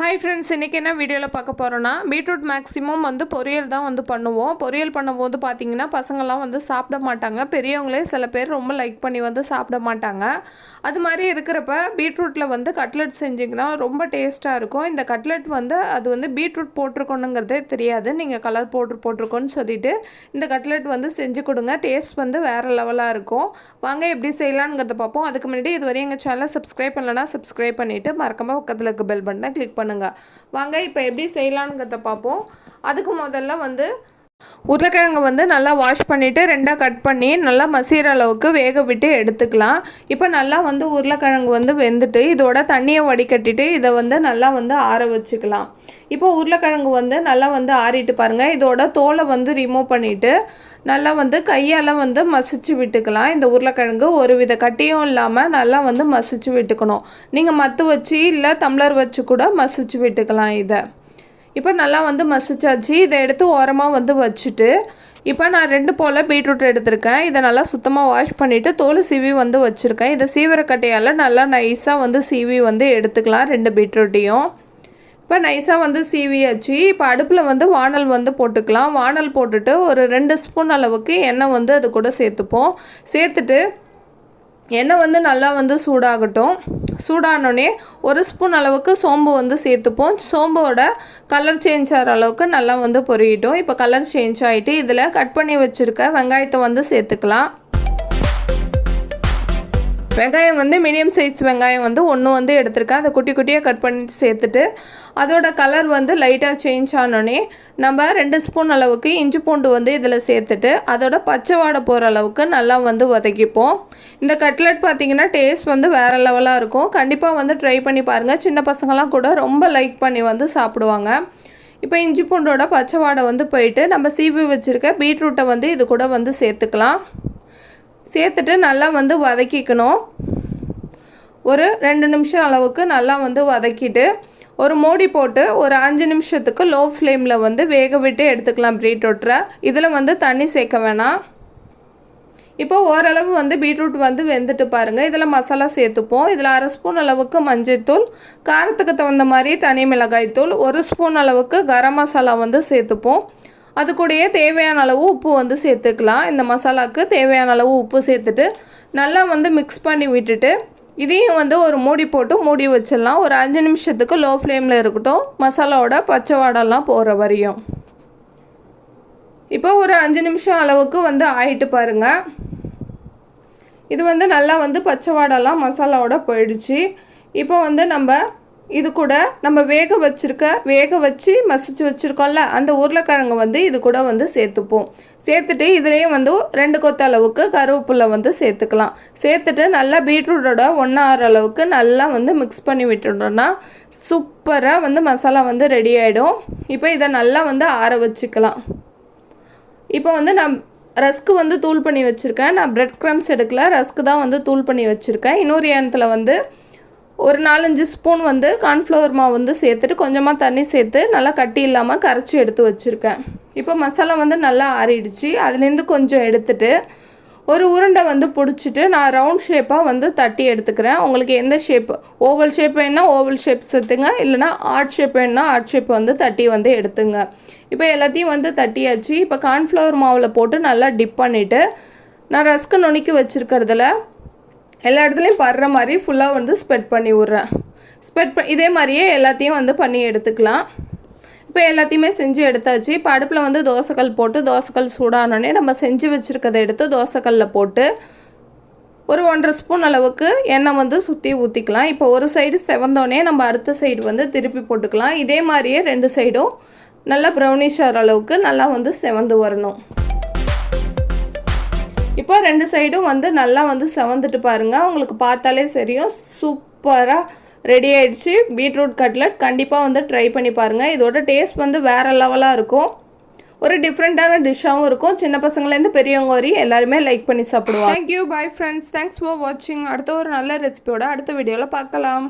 Hi friends இன்றைக்கி என்ன வீடியோவில் பார்க்க போகிறோன்னா பீட்ரூட் மேக்ஸிமம் வந்து பொரியல் தான் வந்து பண்ணுவோம். பொரியல் பண்ணும்போது பார்த்தீங்கன்னா பசங்கள்லாம் வந்து சாப்பிட மாட்டாங்க. பெரியவங்களே சில பேர் ரொம்ப லைக் பண்ணி வந்து சாப்பிட மாட்டாங்க. அது மாதிரி இருக்கிறப்ப பீட்ரூட்டில் வந்து கட்லெட் செஞ்சிங்கன்னா ரொம்ப டேஸ்ட்டாக இருக்கும். இந்த கட்லெட் வந்து அது வந்து பீட்ரூட் போட்டிருக்கணுங்கிறதே தெரியாது. நீங்கள் கலர் போட்டு போட்டிருக்கோன்னு சொல்லிட்டு இந்த கட்லெட் வந்து செஞ்சு கொடுங்க. டேஸ்ட் வந்து வேறு லெவலாக இருக்கும். வாங்க எப்படி செய்யலாங்கிறத பார்ப்போம். அதுக்கு முன்னாடி இதுவரை எங்கள் சேனலை சப்ஸ்கிரைப் பண்ணலன்னா சப்ஸ்கிரைப் பண்ணிவிட்டு மறக்காமல் பக்கத்தில் இருக்க பெல் பட்டனை கிளிக் பண்ணுங்கள் வாங்க இப்போ எப்படி செய்யலான்ங்கிறத பார்ப்போம். அதுக்கு முதல்ல வந்து உருளைக்கிழங்கு வந்து நல்லா வாஷ் பண்ணிவிட்டு ரெண்டாக கட் பண்ணி நல்லா மசிகிற அளவுக்கு வேக விட்டு எடுத்துக்கலாம். இப்போ நல்லா வந்து உருளைக்கிழங்கு வந்து வெந்துட்டு இதோட தண்ணியை வடிகட்டிட்டு இதை வந்து நல்லா வந்து ஆற வச்சுக்கலாம். இப்போ உருளைக்கிழங்கு வந்து நல்லா வந்து ஆறிட்டு பாருங்கள் இதோட தோலை வந்து ரிமூவ் பண்ணிவிட்டு நல்லா வந்து கையால் வந்து மசிச்சு விட்டுக்கலாம். இந்த உருளைக்கிழங்கு ஒரு வித கட்டியும் இல்லாமல் நல்லா வந்து மசிச்சு விட்டுக்கணும். நீங்கள் மத்து வச்சு இல்லை டம்ளர் வச்சு கூட மசிச்சு விட்டுக்கலாம் இதை. இப்போ நல்லா வந்து மசிச்சாச்சு. இதை எடுத்து ஓரமாக வந்து வச்சுட்டு இப்போ நான் ரெண்டு போல் பீட்ரூட் எடுத்திருக்கேன். இதை நல்லா சுத்தமாக வாஷ் பண்ணிவிட்டு தோல் சீவி வந்து வச்சுருக்கேன். இதை சீவரக்கட்டையால் நல்லா நைஸாக வந்து சீவி வந்து எடுத்துக்கலாம் ரெண்டு பீட்ரூட்டையும். இப்போ நைஸாக வந்து சீவியாச்சு இப்போ அடுப்பில் வந்து வானல் வந்து போட்டுக்கலாம். வானல் போட்டுட்டு ஒரு ரெண்டு ஸ்பூன் அளவுக்கு எண்ணெய் வந்து அது கூட சேர்த்துப்போம். சேர்த்துட்டு எண்ணெய் வந்து நல்லா வந்து சூடாகட்டும். சூடானோடனே ஒரு ஸ்பூன் அளவுக்கு சோம்பு வந்து சேர்த்துப்போம். சோம்போட கலர் சேஞ்ச் ஆகிற அளவுக்கு நல்லா வந்து பொரியட்டும். இப்போ கலர் சேஞ்ச் ஆகிட்டு இதில் கட் பண்ணி வச்சுருக்க வெங்காயத்தை வந்து சேர்த்துக்கலாம். வெங்காயம் வந்து மீடியம் சைஸ் வெங்காயம் வந்து ஒன்று வந்து எடுத்திருக்கேன். அதை குட்டி குட்டியாக கட் பண்ணி சேர்த்துட்டு அதோட கலர் வந்து லைட்டாக சேஞ்ச் ஆனோடனே நம்ம ரெண்டு ஸ்பூன் அளவுக்கு இஞ்சி பூண்டு வந்து இதில் சேர்த்துட்டு அதோட பச்சை வாடை போகிற அளவுக்கு நல்லா வந்து வதக்கிப்போம். இந்த கட்லெட் பார்த்திங்கன்னா டேஸ்ட் வந்து வேறு லெவலாக இருக்கும். கண்டிப்பாக வந்து ட்ரை பண்ணி பாருங்கள் சின்ன பசங்களாம் கூட ரொம்ப லைக் பண்ணி வந்து சாப்பிடுவாங்க. இப்போ இஞ்சி பூண்டோட பச்சை வாடை வந்து போயிட்டு நம்ம சீவி வச்சுருக்க பீட்ரூட்டை வந்து இது கூட வந்து சேர்த்துக்கலாம். சேர்த்துட்டு நல்லா வந்து வதக்கிக்கணும். ஒரு ரெண்டு நிமிஷம் அளவுக்கு நல்லா வந்து வதக்கிட்டு ஒரு மூடி போட்டு ஒரு அஞ்சு நிமிஷத்துக்கு லோ ஃப்ளேமில் வந்து வேக விட்டு எடுத்துக்கலாம் பீட்ரூட்டை. இதில் வந்து தண்ணி சேர்க்க வேணாம். இப்போ ஓரளவு வந்து பீட்ரூட் வந்து வெந்துட்டு பாருங்கள் இதில் மசாலா சேர்த்துப்போம். இதில் அரை ஸ்பூன் அளவுக்கு மஞ்சள்தூள் காரத்துக்கு தகுந்த மாதிரி தனி மிளகாய் தூள் ஒரு ஸ்பூன் அளவுக்கு கரம் மசாலா வந்து சேர்த்துப்போம். அது கூடயே தேவையான அளவு உப்பு வந்து சேர்த்துக்கலாம். இந்த மசாலாவுக்கு தேவையான அளவு உப்பு சேர்த்துட்டு நல்லா வந்து மிக்ஸ் பண்ணி விட்டுட்டு இதையும் வந்து ஒரு மூடி போட்டு மூடி வச்சிடலாம். ஒரு அஞ்சு நிமிஷத்துக்கு லோ ஃப்ளேமில் இருக்கட்டும். மசாலாவோட பச்சை வாடெல்லாம் போகிற வரையும். இப்போ ஒரு அஞ்சு நிமிஷம் அளவுக்கு வந்து ஆயிட்டு பாருங்கள் இது வந்து நல்லா வந்து பச்சை வாடெல்லாம் மசாலாவோட போயிடுச்சு. இப்போ வந்து நம்ம இது கூட நம்ம வேக வச்சுருக்க வேக வச்சு மசிச்சு வச்சுருக்கோம்ல அந்த உருளைக்கிழங்கு வந்து இது கூட வந்து சேர்த்துப்போம். சேர்த்துட்டு இதுலேயும் வந்து ரெண்டு கொத்த அளவுக்கு கருவேப்பிலை வந்து சேர்த்துக்கலாம். சேர்த்துட்டு நல்லா பீட்ரூட்டோட ஒன்றாறு அளவுக்கு நல்லா வந்து மிக்ஸ் பண்ணி விட்டுட்டோம்னா சூப்பராக வந்து மசாலா வந்து ரெடி ஆகிடும் இப்போ இதை நல்லா வந்து ஆற வச்சுக்கலாம். இப்போ வந்து நான் ரஸ்க்கு வந்து தூள் பண்ணி வச்சுருக்கேன். நான் ப்ரெட் க்ரம்ஸ் எடுக்கல ரஸ்க்கு தான் வந்து தூள் பண்ணி வச்சுருக்கேன். இன்னொரு ஏனத்தில் வந்து ஒரு நாலஞ்சு ஸ்பூன் வந்து கார்ன்ஃப்ளவர் மாவு வந்து சேர்த்துட்டு கொஞ்சமாக தண்ணி சேர்த்து நல்லா கட்டி இல்லாமல் கரைச்சி எடுத்து வச்சுருக்கேன். இப்போ மசாலா வந்து நல்லா ஆறிடுச்சு. அதுலேருந்து கொஞ்சம் எடுத்துட்டு ஒரு உருண்டை வந்து பிடிச்சிட்டு நான் ரவுண்ட் ஷேப்பாக வந்து தட்டி எடுத்துக்கிறேன். உங்களுக்கு எந்த ஷேப் ஓவல் ஷேப் வேணால் ஓவல் ஷேப் சேர்த்துங்க. இல்லைனா ஆர்ட் ஷேப் வேணால் ஆர்ட் ஷேப் வந்து தட்டி வந்து எடுத்துங்க. இப்போ எல்லாத்தையும் வந்து தட்டியாச்சு. இப்போ கார்ன்ஃப்ளவர் மாவில் போட்டு நல்லா டிப் பண்ணிவிட்டு நான் ரஸ்க்கு நுணுக்கி வச்சுருக்கிறதுல எல்லா இடத்துலையும் படுற மாதிரி ஃபுல்லாக வந்து ஸ்ப்ரெட் பண்ணி விட்றேன். ஸ்ப்ரெட் ப இதே மாதிரியே எல்லாத்தையும் வந்து பண்ணி எடுத்துக்கலாம். இப்போ எல்லாத்தையுமே செஞ்சு எடுத்தாச்சு. இப்போ அடுப்பில் வந்து தோசைக்கல் போட்டு தோசைக்கல் சூடானோடனே நம்ம செஞ்சு வச்சுருக்கதை எடுத்து தோசைக்கல்லில் போட்டு ஒரு ஒன்றரை ஸ்பூன் அளவுக்கு எண்ணெய் வந்து சுற்றி ஊற்றிக்கலாம் இப்போ ஒரு சைடு செவந்தோடனே நம்ம அடுத்த சைடு வந்து திருப்பி போட்டுக்கலாம். இதே மாதிரியே ரெண்டு சைடும் நல்லா ப்ரௌனிஷ் ஆகிற அளவுக்கு நல்லா வந்து செவந்து வரணும். இப்போ ரெண்டு சைடும் வந்து நல்லா வந்து செவந்துட்டு பாருங்கள் உங்களுக்கு பார்த்தாலே சரியும் சூப்பராக ரெடி ஆகிடுச்சு பீட்ரூட் கட்லட் கண்டிப்பாக வந்து ட்ரை பண்ணி பாருங்கள் இதோட டேஸ்ட் வந்து வேறு லெவலாக இருக்கும். ஒரு டிஃப்ரெண்ட்டான டிஷ்ஷாகவும் இருக்கும். சின்ன பசங்கள்லேருந்து பெரியவங்க வரையும் எல்லாருமே லைக் பண்ணி சாப்பிடுவோம் thank you bye friends thanks for வாட்சிங் அடுத்த ஒரு நல்ல ரெசிபியோட அடுத்த வீடியோவில் பார்க்கலாம்.